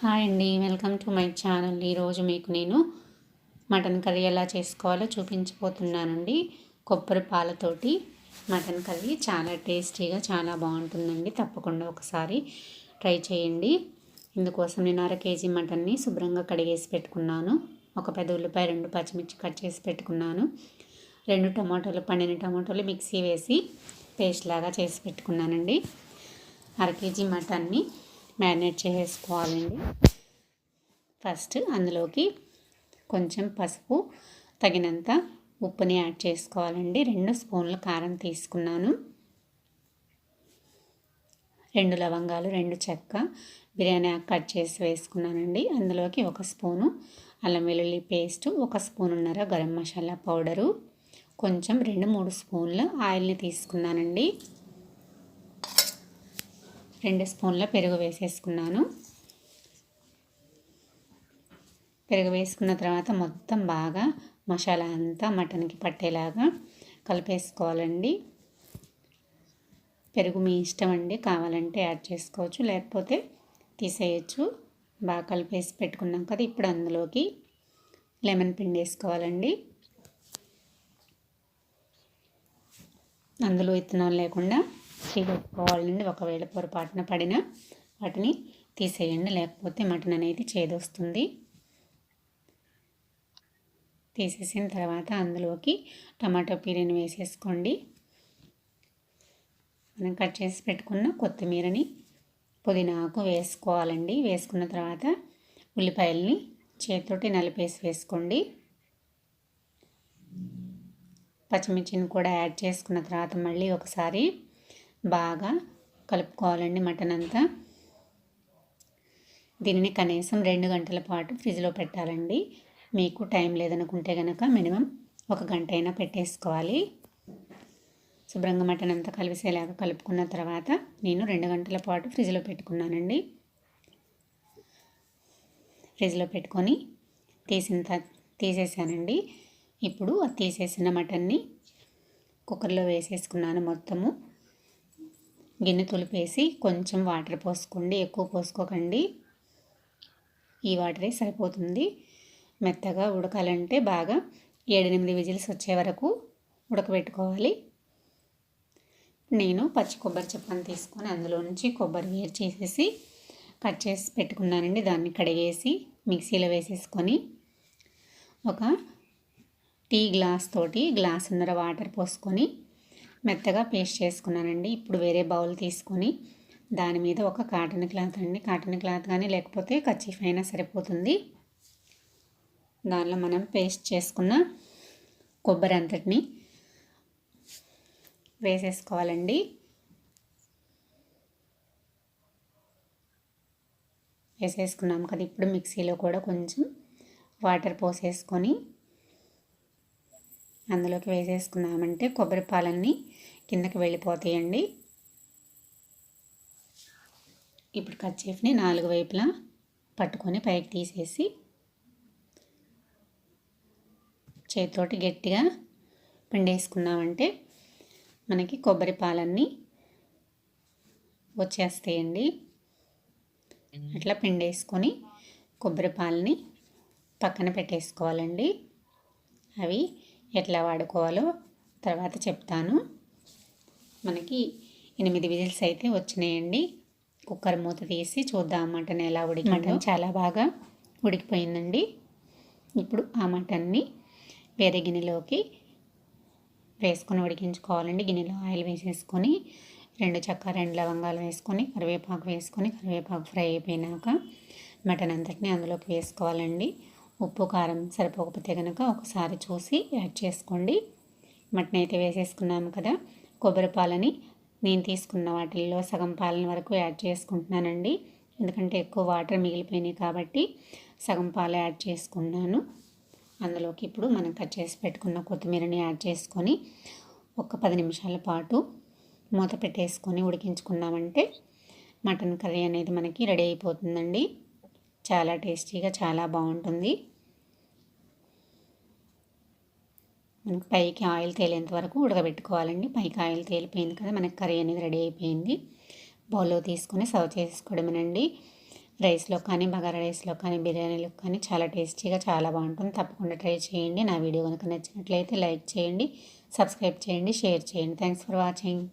Hi అండి. Welcome to my channel. ఈరోజు మీకు నేను మటన్ కర్రీ ఎలా చేసుకోవాలో చూపించబోతున్నానండి. కొబ్బరి పాలతోటి మటన్ కర్రీ చాలా టేస్టీగా చాలా బాగుంటుందండి. తప్పకుండా ఒకసారి ట్రై చేయండి. ఇందుకోసం నేను అర కేజీ మటన్ని శుభ్రంగా కడిగేసి పెట్టుకున్నాను. ఒక పెద్ద ఉల్లిపాయ రెండు పచ్చిమిర్చి కట్ చేసి పెట్టుకున్నాను. రెండు టమాటోలు పండిన టమాటోలు మిక్సీ వేసి పేస్ట్ లాగా చేసి పెట్టుకున్నానండి. అర కేజీ మటన్ని మ్యారినేట్ చేసేసుకోవాలండి. ఫస్ట్ అందులోకి కొంచెం పసుపు తగినంత ఉప్పుని యాడ్ చేసుకోవాలండి. రెండు స్పూన్ల కారం తీసుకున్నాను. రెండు లవంగాలు రెండు చెక్క బిర్యానీ ఆకు కట్ చేసి వేసుకున్నానండి. అందులోకి ఒక స్పూను అల్లం వెల్లుల్లి పేస్ట్ ఒక స్పూనున్నర గరం మసాలా పౌడరు కొంచెం రెండు మూడు స్పూన్ల ఆయిల్ని తీసుకున్నానండి. రెండు స్పూన్ల పెరుగు వేసేసుకున్నాను. పెరుగు వేసుకున్న తర్వాత మొత్తం బాగా మసాలా అంతా మటన్కి పట్టేలాగా కలిపేసుకోవాలండి. పెరుగు మీ ఇష్టం అండి కావాలంటే యాడ్ చేసుకోవచ్చు లేకపోతే తీసేయచ్చు. బాగా కలిపేసి పెట్టుకున్నాం కదా ఇప్పుడు అందులోకి లెమన్ పిండి వేసుకోవాలండి. అందులో ఇత్తనాలు లేకుండా పెట్టుకోవాలండి ఒకవేళ పొరపాటున పడిన వాటిని తీసేయండి. లేకపోతే మటన్ అనేది చేదొస్తుంది. తీసేసిన తర్వాత అందులోకి టమాటో పీరీని వేసేసుకోండి. మనం కట్ చేసి పెట్టుకున్న కొత్తిమీరని పుదీనాకు వేసుకోవాలండి. వేసుకున్న తర్వాత ఉల్లిపాయల్ని చేతితోటి నలిపేసి వేసుకోండి. పచ్చిమిర్చిని కూడా యాడ్ చేసుకున్న తర్వాత మళ్ళీ ఒకసారి బాగా కలుపుకోవాలండి మటన్ అంతా. దీనిని కనీసం రెండు గంటల పాటు ఫ్రిడ్జ్లో పెట్టాలండి. మీకు టైం లేదనుకుంటే కనుక మినిమం ఒక గంట అయినా పెట్టేసుకోవాలి. శుభ్రంగా మటన్ అంతా కలిసేలాగా కలుపుకున్న తర్వాత నేను రెండు గంటల పాటు ఫ్రిడ్జ్లో పెట్టుకున్నానండి. ఫ్రిడ్జ్లో పెట్టుకొని తీసిన తీసేసానండి. ఇప్పుడు తీసేసిన మటన్ని కుక్కర్లో వేసేసుకున్నాను మొత్తము. గిన్నె తులిపేసి కొంచెం వాటర్ పోసుకోండి ఎక్కువ పోసుకోకండి. ఈ వాటరే సరిపోతుంది. మెత్తగా ఉడకాలంటే బాగా ఏడెనిమిది విజిల్స్ వచ్చే వరకు ఉడకబెట్టుకోవాలి. నేను పచ్చి కొబ్బరి చెప్పని తీసుకొని అందులో నుంచి కొబ్బరి వేరు చేసేసి కట్ చేసి పెట్టుకున్నానండి. దాన్ని కడిగేసి మిక్సీలో వేసేసుకొని ఒక టీ గ్లాస్ తోటి గ్లాస్ ఉన్నర వాటర్ పోసుకొని మెత్తగా పేస్ట్ చేసుకున్నానండి. ఇప్పుడు వేరే బౌల్ తీసుకొని దాని మీద ఒక కాటన్ క్లాత్ అండి. కాటన్ క్లాత్ కానీ లేకపోతే కచ్చిఫ్ అయినా సరిపోతుంది. దానిలో మనం పేస్ట్ చేసుకున్న కొబ్బరి అంతటిని వేసేసుకోవాలండి. వేసేసుకున్నాం కదా ఇప్పుడు మిక్సీలో కూడా కొంచెం వాటర్ పోసేసుకొని అందులోకి వేసేసుకున్నామంటే కొబ్బరి పాలన్నీ కిందకి వెళ్ళిపోతాయండి. ఇప్పుడు కర్చీఫ్ని నాలుగు వైపులా పట్టుకొని పైకి తీసేసి చేతితోటి గట్టిగా పిండేసుకున్నామంటే మనకి కొబ్బరి పాలన్నీ వచ్చేస్తాయండి. అట్లా పిండేసుకొని కొబ్బరి పాలని పక్కన పెట్టేసుకోవాలండి. అవి ఎట్లా వాడుకోవాలో తర్వాత చెప్తాను. మనకి ఎనిమిది విజిల్స్ అయితే వచ్చినాయండి. కుక్కర్ మూత తీసి చూద్దాం మటన్ ఎలా ఉడికి మటన్ చాలా బాగా ఉడికిపోయిందండి. ఇప్పుడు ఆ మటన్ని వేరే గిన్నెలోకి వేసుకొని ఉడికించుకోవాలండి. గిన్నెలో ఆయిల్ వేసేసుకొని రెండు చక్క రెండు లవంగాలు వేసుకొని కరివేపాకు వేసుకొని కరివేపాకు ఫ్రై అయిపోయినాక మటన్ అంతటిని అందులోకి వేసుకోవాలండి. ఉప్పు కారం సరిపోకపోతే కనుక ఒకసారి చూసి యాడ్ చేసుకోండి. మటన్ అయితే వేసేసుకున్నాము కదా. కొబ్బరి పాలని నేను తీసుకున్న వాటిల్లో సగం పాలన వరకు యాడ్ చేసుకుంటున్నానండి. ఎందుకంటే ఎక్కువ వాటర్ మిగిలిపోయినాయి కాబట్టి సగం పాలు యాడ్ చేసుకున్నాను. అందులోకి ఇప్పుడు మనం కట్ చేసి పెట్టుకున్న కొత్తిమీరని యాడ్ చేసుకొని ఒక పది నిమిషాల పాటు మూత పెట్టేసుకొని ఉడికించుకున్నామంటే మటన్ కర్రీ అనేది మనకి రెడీ అయిపోతుందండి. చాలా టేస్టీగా చాలా బాగుంటుంది. మనకి పైకి ఆయిల్ తేలేంత వరకు ఉడకబెట్టుకోవాలండి. పైకి ఆయిల్ తేలిపోయింది కదా మనకి కర్రీ అనేది రెడీ అయిపోయింది. బౌల్లో తీసుకొని సర్వ్ చేసుకోవడమేనండి. రైస్లో కానీ బగారా రైస్లో కానీ బిర్యానీలో కానీ చాలా టేస్టీగా చాలా బాగుంటుంది. తప్పకుండా ట్రై చేయండి. నా వీడియో కనుక నచ్చినట్లయితే లైక్ చేయండి సబ్స్క్రైబ్ చేయండి షేర్ చేయండి. Thanks for watching.